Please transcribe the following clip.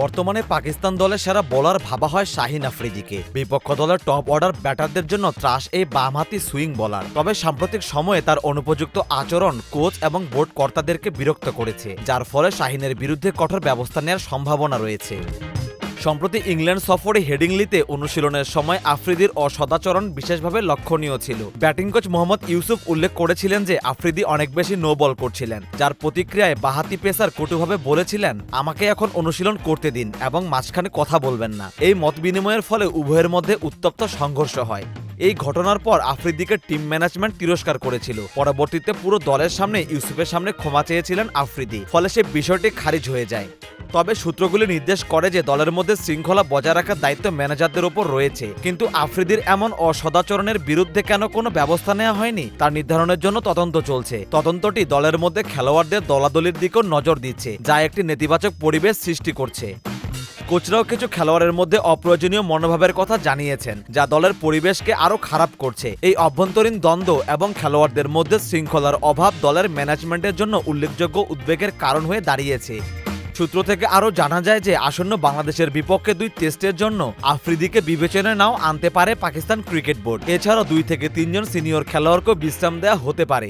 বর্তমানে পাকিস্তান দলের সেরা বোলার ভাবা হয় শাহিন আফ্রিদিকে। বিপক্ষ দলের টপ অর্ডার ব্যাটারদের জন্য ত্রাস এই বামহাতি সুইং বোলার তবে সাম্প্রতিক সময়ে তার অনুপযুক্ত আচরণ কোচ এবং বোর্ড কর্তাদেরকে বিরক্ত করেছে, যার ফলে শাহিনের বিরুদ্ধে কঠোর ব্যবস্থা নেওয়ার সম্ভাবনা রয়েছে। সম্প্রতি ইংল্যান্ড সফরে হেডিংলিতে অনুশীলনের সময় আফ্রিদির অসদাচরণ বিশেষভাবে লক্ষণীয় ছিল। ব্যাটিং কোচ মোহাম্মদ ইউসুফ উল্লেখ করেছিলেন যে আফ্রিদি অনেক বেশি নো বল করছিলেন, যার প্রতিক্রিয়ায় বাহাতি পেসার কটুভাবে বলেছিলেন, আমাকে এখন অনুশীলন করতে দিন এবং মাঝখানে কথা বলবেন না। এই মত বিনিময়ের ফলে উভয়ের মধ্যে উত্তপ্ত সংঘর্ষ হয়। এই ঘটনার পর আফ্রিদিকে টিম ম্যানেজমেন্ট তিরস্কার করেছিল। পরবর্তীতে পুরো দলের সামনে ইউসুফের সামনে ক্ষমা চেয়েছিলেন আফ্রিদি, ফলে সে বিষয়টি খারিজ হয়ে যায়। তবে সূত্রগুলি নির্দেশ করে যে দলের মধ্যে শৃঙ্খলা বজায় রাখার দায়িত্ব ম্যানেজারদের ওপর রয়েছে। কিন্তু আফ্রিদির এমন অসদাচরণের বিরুদ্ধে কেন কোনো ব্যবস্থা নেওয়া হয়নি তার নির্ধারণের জন্য তদন্ত চলছে। তদন্তটি দলের মধ্যে খেলোয়াড়দের দলাদলির দিকেও নজর দিচ্ছে, যা একটি নেতিবাচক পরিবেশ সৃষ্টি করছে। কোচরাও কিছু খেলোয়াড়ের মধ্যে অপ্রয়োজনীয় মনোভাবের কথা জানিয়েছেন, যা দলের পরিবেশকে আরও খারাপ করছে। এই অভ্যন্তরীণ দ্বন্দ্ব এবং খেলোয়াড়দের মধ্যে শৃঙ্খলার অভাব দলের ম্যানেজমেন্টের জন্য উল্লেখযোগ্য উদ্বেগের কারণ হয়ে দাঁড়িয়েছে। সূত্র থেকে আরও জানা যায় যে আসন্ন বাংলাদেশের বিপক্ষে দুই টেস্টের জন্য আফ্রিদিকে বিবেচনায় নাও আনতে পারে পাকিস্তান ক্রিকেট বোর্ড। এছাড়াও দুই থেকে তিনজন সিনিয়র খেলোয়াড়কেও বিশ্রাম দেওয়া হতে পারে।